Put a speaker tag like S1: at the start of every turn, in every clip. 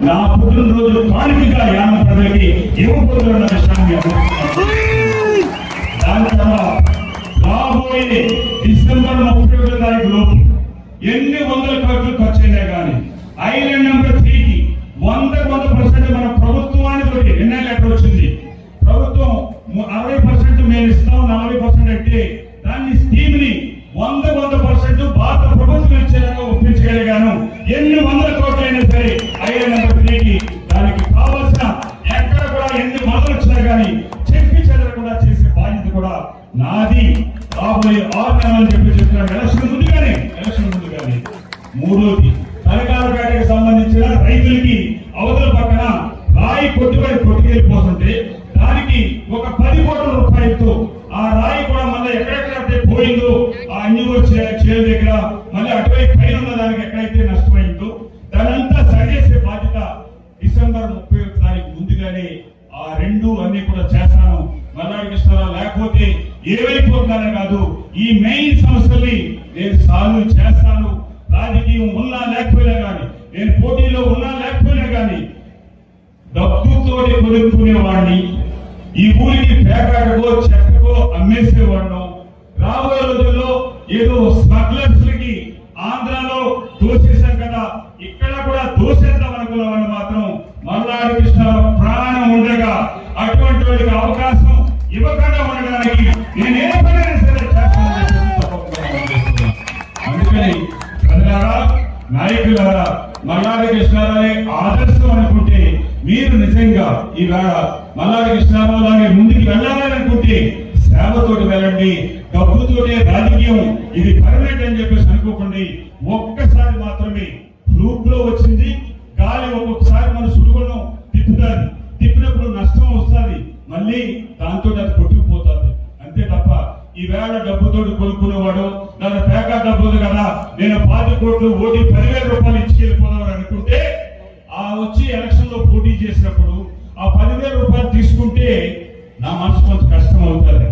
S1: నా పుట్టినరోజు కానుకగా యాన ప్రజలకి ఇవ్వబోతున్న విషయాన్ని దాని తర్వాత రాబోయే డిసెంబర్ ముప్పై ఒకటో తారీఖు లోపు ఎన్ని వందల కోట్లు ఖర్చు అయినా కానీ ఐలాండ్ నెంబర్ త్రీకి వంద వంద పర్సెంట్ మన ప్రభుత్వానికి ఎన్నో లెటర్ వచ్చింది? ప్రభుత్వం అరవై పర్సెంట్ మేము ఇస్తాం నలభై పర్సెంట్ అంటే దాన్ని స్కీమ్ని వంద వంద పర్సెంట్ భారత ప్రభుత్వం ఇచ్చేలాగా ఒప్పించగలిగాను. ఎన్ని కానీ చెప్పి చెదరకుండా చేసే బాధ్యత కూడా నాది. రాబోయే ఆరు నెలలు చెప్పి చెప్తున్నాను ఎలక్షన్ ముందుగానే ఎలక్షన్ ముందుగానే మూడోది తలకాలపేటకి సంబంధించిన రైతులకి అవతల పక్కన రాయి కొట్టుబడి కొట్టుకెళ్ళిపోతుంటే దానికి ఒక పది కోట్ల రూపాయలతో ఆ రాయి కూడా మళ్ళీ ఎక్కడెక్కడైతే పోయిందో ఆ అన్యూరు చేరు దగ్గర మళ్ళీ అటువైపు పైన ఉన్న దానికి ఎక్కడైతే నష్టమైందో దానంతా సరిచేసే బాధ్యత డిసెంబర్ ముప్పై తారీఖు ముందుగానే ఆ రెండు అన్ని కూడా చేస్తాను. మల్లాడి కృష్ణారావు లేకపోతే ఏమైపోతున్నారని కాదు ఈ మెయిన్ సమస్యల్ని నేను సాల్వ్ చేస్తాను. రాజకీయం ఉన్నా లేకపోయినా కానీ నేను పోటీలో ఉన్నా లేకపోయినా కానీ డబ్బుతోటి కొనుక్కునేవాడిని ఈ ఊరికి పేకాడకో చెక్కకో అమ్మేసేవాడిను రాబోయే రోజుల్లో ఏదో స్మగ్లర్స్కి ఆంధ్రాలో దోషేశాం కదా ఇక్కడ కూడా దోషేద్దాం వాడిని మాత్రం మల్లాడి కృష్ణ అటువంటి అవకాశం ఇవ్వకుండా ఉండడానికి నేనే ఏ అందుకని ప్రజలారా నాయకులారా మల్లారి కృష్ణారావు ఆదర్శం అనుకుంటే మీరు నిజంగా ఈవేళ మల్లారి కృష్ణారావు లాగే ముందుకు వెళ్ళాలని అనుకుంటే సేవతోటి వెళ్ళండి డబ్బుతోటే రాజకీయం ఇది పర్మనెంట్ అని చెప్పేసి అనుకోకండి. ఒక్కసారి మాత్రమే గ్రూప్లో మళ్ళీ దాంతో అది కొట్టుకుపోతుంది. అంతే తప్ప ఈవేళ డబ్బుతో కొనుక్కునేవాడు నన్ను పేక డబ్బు ఉంది కదా నేను పాతి కోట్లు ఓటి పదివేల రూపాయలు ఇచ్చుకెళ్ళిపోదామని అనుకుంటే ఆ వచ్చి ఎలక్షన్లో పోటీ చేసినప్పుడు ఆ పదివేల రూపాయలు తీసుకుంటే నా మనసు కొంచెం కష్టం అవుతుంది.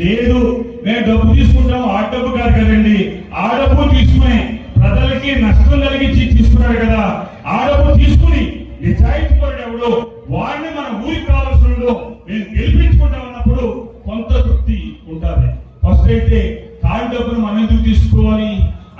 S1: లేదు మేము డబ్బు తీసుకుంటాం ఆ డబ్బు కాదు కదండి. ఆ డబ్బు తీసుకుని ప్రజలకి నష్టం కలిగించి తీసుకున్నాడు కదా. ఆ డబ్బు తీసుకుని నిజాయితీ పరుడు ఎవడో? వాడిని మన ఊరికి కావాల్సిన నేను గెలిపించుకుంటామన్నప్పుడు కొంత తృప్తి ఉంటుంది. ఫస్ట్ అయితే కాలి డబ్బును మనం ఎందుకు తీసుకోవాలి?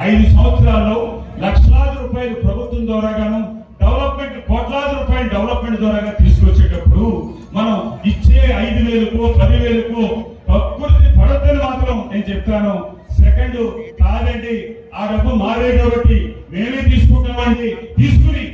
S1: ఐదు సంవత్సరాల్లో లక్షలాది రూపాయలు ప్రభుత్వం ద్వారాగాను డెవలప్మెంట్ కోట్లాది రూపాయలు డెవలప్మెంట్ ద్వారా తీసుకొచ్చేటప్పుడు మనం ఇచ్చే ఐదు వేలకు పదివేలకు ప్రకృతి పడద్దని మాత్రం నేను చెప్తాను. సెకండ్ కాదండి ఆ డబ్బు మారే కాబట్టి మేమే తీసుకుంటామండి. తీసుకుని